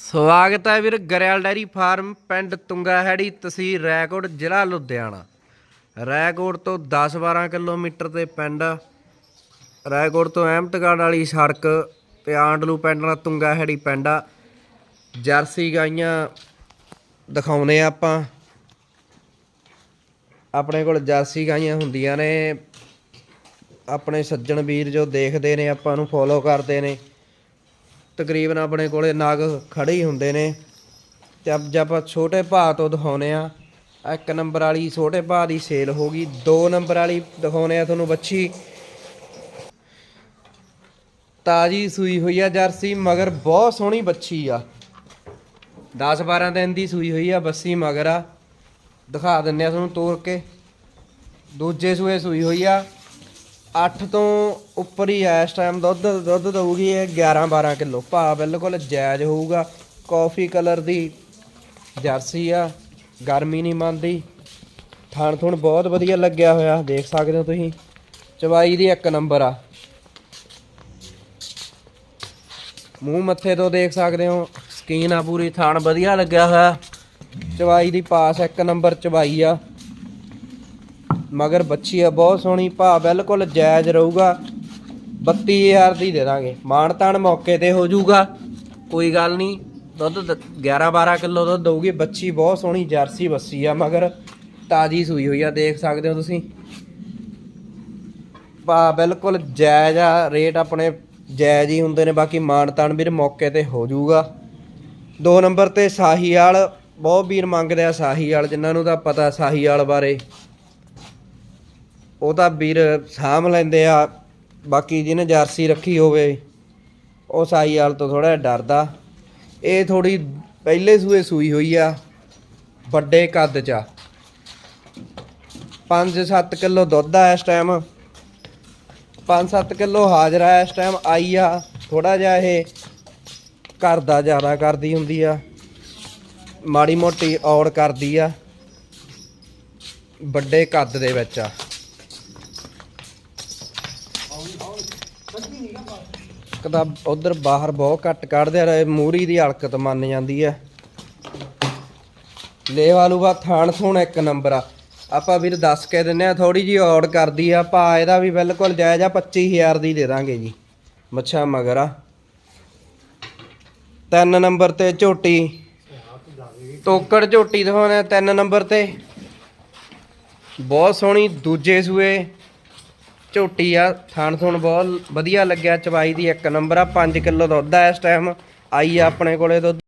ਸਵਾਗਤ ਹੈ ਵੀਰ Grewal dairy farm ਪਿੰਡ ਤੁੰਗਾਹਿੜੀ, ਤਹਿਸੀਲ ਰੈਕੋਟ ਜ਼ਿਲ੍ਹਾ ਲੁਧਿਆਣਾ। ਰੈਕੋਟ ਤੋਂ 10-12 ਕਿਲੋਮੀਟਰ ਤੇ ਪਿੰਡ ਰੈਕੋਟ ਤੋਂ ਅਹਿਮਦਗੜ੍ਹ ਵਾਲੀ ਸੜਕ ਤੇ ਆਂਡਲੂ ਪਿੰਡ ਨਾਲ ਤੁੰਗਾ ਹੈੜੀ ਪਿੰਡ ਆ। ਜਰਸੀ ਗਾਈਆਂ ਦਿਖਾਉਨੇ ਆ ਆਪਾਂ। ਆਪਣੇ ਕੋਲ ਜਰਸੀ ਗਾਈਆਂ ਹੁੰਦੀਆਂ ਨੇ। ਆਪਣੇ ਸੱਜਣ ਵੀਰ ਜੋ ਦੇਖਦੇ ਨੇ, ਆਪਾਂ ਨੂੰ ਫੋਲੋ ਕਰਦੇ ਨੇ। ਤਕਰੀਬਨ ਆਪਣੇ ਕੋਲੇ ਨਾਗ ਖੜੇ ਹੀ ਹੁੰਦੇ ਨੇ। ਤੇ ਜੇ ਆਪਾਂ ਛੋਟੇ ਭਾਅ ਤੋਂ ਦਿਖਾਉਨੇ ਆ ਇੱਕ ਨੰਬਰ ਵਾਲੀ ਛੋਟੇ ਭਾਅ ਦੀ ਸੇਲ ਹੋ ਗਈ। ਦੋ ਨੰਬਰ ਵਾਲੀ ਦਿਖਾਉਨੇ ਆ ਤੁਹਾਨੂੰ ਬੱਚੀ। ਤਾਜੀ ਸੂਈ ਹੋਈ ਆ ਜਰਸੀ, ਮਗਰ ਬਹੁਤ ਸੋਹਣੀ ਬੱਚੀ ਆ। 10 12 ਦਿਨ ਦੀ ਸੂਈ ਹੋਈ ਆ ਬੱਸੀ ਮਗਰ ਆ। ਦਿਖਾ ਦਿੰਨੇ ਆ ਤੁਹਾਨੂੰ ਤੋੜ ਕੇ। ਦੂਜੇ ਸੂਏ ਸੂਈ ਹੋਈ ਆ। 8 ਤੋਂ ਉੱਪਰ ਹੀ ਆ ਇਸ ਟਾਈਮ ਦੁੱਧ ਦੁੱਧ ਦਊਗੀ ਇਹ 11 12 ਕਿਲੋ। ਭਾਅ ਬਿਲਕੁਲ ਜਾਇਜ਼ ਹੋਊਗਾ। ਕਾਫੀ ਕਲਰ ਦੀ ਜਰਸੀ ਆ, ਗਰਮੀ ਨਹੀਂ ਮੰਨਦੀ। ਥਣ ਥੁਣ ਬਹੁਤ ਵਧੀਆ ਲੱਗਿਆ ਹੋਇਆ, ਦੇਖ ਸਕਦੇ ਹੋ ਤੁਸੀਂ। ਚਵਾਈ ਦੀ ਇੱਕ ਨੰਬਰ ਆ। ਮੂੰਹ ਮੱਥੇ ਤੋਂ ਦੇਖ ਸਕਦੇ ਹੋ ਸਕੀਨ ਆ ਪੂਰੀ, ਥਾਣ ਵਧੀਆ ਲੱਗਿਆ ਹੋਇਆ। ਚਵਾਈ ਦੀ ਪਾਸ ਇੱਕ ਨੰਬਰ ਚਵਾਈ ਆ। ਮਗਰ ਬੱਚੀ ਆ, ਬਹੁਤ ਸੋਹਣੀ, ਭਾ ਬਿਲਕੁਲ ਜਾਇਜ਼ ਰਹੂਗਾ। 32000 ਦੀ ਦੇ ਦਾਂਗੇ। ਮਾਣ ਤਾਣ ਮੌਕੇ ਤੇ ਹੋ ਜਾਊਗਾ। ਕੋਈ ਗੱਲ ਨਹੀਂ, ਦੁੱਧ 11 12 ਕਿਲੋ ਦੁੱਧ ਦਊਗੀ। ਬੱਚੀ ਬਹੁਤ ਸੋਹਣੀ ਜਰਸੀ ਬੱਸੀ ਆ, ਮਗਰ ਤਾਜੀ ਸੂਈ ਹੋਈ ਆ, ਦੇਖ ਸਕਦੇ ਹੋ ਤੁਸੀਂ। ਭਾ ਬਿਲਕੁਲ ਜਾਇਜ਼ ਆ, ਰੇਟ ਆਪਣੇ ਜਾਇਜ਼ ਹੀ ਹੁੰਦੇ ਨੇ, ਬਾਕੀ ਮਾਣ ਤਾਣ ਵੀਰ ਮੌਕੇ ਤੇ ਹੋ ਜਾਊਗਾ। ਦੋ ਨੰਬਰ ਤੇ ਸਾਹੀਵਾਲ, ਬਹੁਤ ਵੀਰ ਮੰਗਦੇ ਆ ਸਾਹੀਵਾਲ, ਜਿਨ੍ਹਾਂ ਨੂੰ ਤਾਂ ਪਤਾ ਸਾਹੀਵਾਲ ਬਾਰੇ। ਉਹ ਤਾਂ ਵੀਰ ਸਾਂਭ ਲੈਂਦੇ ਆ। ਬਾਕੀ ਜਿਹਨੇ ਜਰਸੀ ਰੱਖੀ ਹੋਵੇ, ਉਹ ਸਾਹੀਵਾਲ ਤੋਂ ਥੋੜਾ ਜਿਹਾ ਡਰਦਾ। ਇਹ ਥੋੜੀ ਪਹਿਲੇ ਸੂਏ ਸੂਈ ਹੋਈ ਆ, ਵੱਡੇ ਕੱਦ ਚ। ਆ 5-7 ਕਿਲੋ ਦੁੱਧ ਆ ਇਸ ਟਾਈਮ 5-7 ਕਿਲੋ ਹਾਜ਼ਰ ਆ ਇਸ ਟਾਈਮ ਆਈ ਆ ਥੋੜਾ ਜਿਹਾ ਇਹ ਘਰ ਦਾ ਜ਼ਿਆਦਾ ਕਰਦੀ ਹੁੰਦੀ ਆ। ਮਾੜੀ ਮੋਟੀ ਔੜ ਕਰਦੀ ਆ। ਵੱਡੇ ਕੱਦ ਦੇ ਵਿੱਚ ਆ। ਕਦਾ ਉਧਰ ਬਾਹਰ ਬਹੁਤ ਘੱਟ ਕੱਢਦੇ ਆ ਮੂਰੀ ਦੀ ਅਲਕਤ ਮੰਨ ਜਾਂਦੀ ਆ ਲੇਵਾਲੂਗਾ ਥਾਣ ਥੂਣ ਇੱਕ ਨੰਬਰ ਆ। ਆਪਾਂ ਵੀਰ ਦੱਸ ਕੇ ਦਿੰਨੇ ਆ ਥੋੜੀ ਜੀ ਔੜ ਕਰਦੀ ਆ ਭਾ ਇਹਦਾ ਵੀ ਬਿਲਕੁਲ ਜਾਇਜ਼ ਆ 25000 ਦੀ ਦੇ ਦਾਂਗੇ ਜੀ, ਮੱਛਾ ਮਗਰ ਆ। ਤਿੰਨ ਨੰਬਰ ਤੇ ਝੋਟੀ, ਤੋਕੜ ਝੋਟੀ ਦਿਖਾਉਣਾ ਤਿੰਨ ਨੰਬਰ ਤੇ। ਬਹੁਤ ਸੋਹਣੀ ਦੂਜੇ ਸੂਏ। ਝੋਟੀ ਆ, ਥਣ ਥੁਣ ਬਹੁਤ ਵਧੀਆ ਲੱਗਿਆ, ਚਵਾਈ ਦੀ ਇੱਕ ਨੰਬਰ ਆ 5 ਕਿਲੋ ਦੁੱਧ ਆ ਇਸ ਟਾਈਮ ਆਈ ਆ ਆਪਣੇ ਕੋਲੇ ਦੁੱਧ।